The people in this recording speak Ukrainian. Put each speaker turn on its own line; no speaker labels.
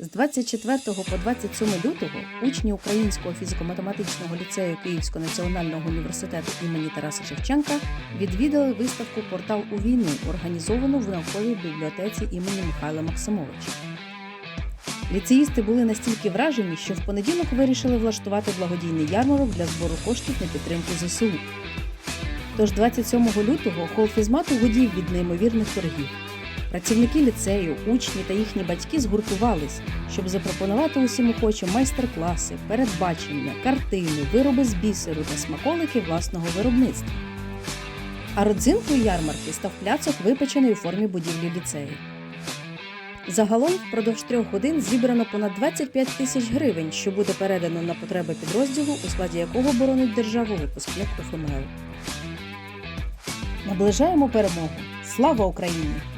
24 по 27 лютого учні Українського фізико-математичного ліцею Київського національного університету імені Тараса Шевченка відвідали виставку Портал у війну, організовану в науковій бібліотеці імені Михайла Максимовича. Ліцеїсти були настільки вражені, що в понеділок вирішили влаштувати благодійний ярмарок для збору коштів на підтримку ЗСУ. Тож 27 лютого хол фізмату гудів від неймовірних торгів. Працівники ліцею, учні та їхні батьки згуртувались, щоб запропонувати усім охочим майстер-класи, передбачення, картини, вироби з бісеру та смаколики власного виробництва. А родзинкою ярмарки став пляцок, випечений у формі будівлі ліцею. Загалом впродовж трьох годин зібрано понад 25 тисяч гривень, що буде передано на потреби підрозділу, у складі якого боронить державу випускник УФМЛ. Наближаємо перемогу. Слава Україні!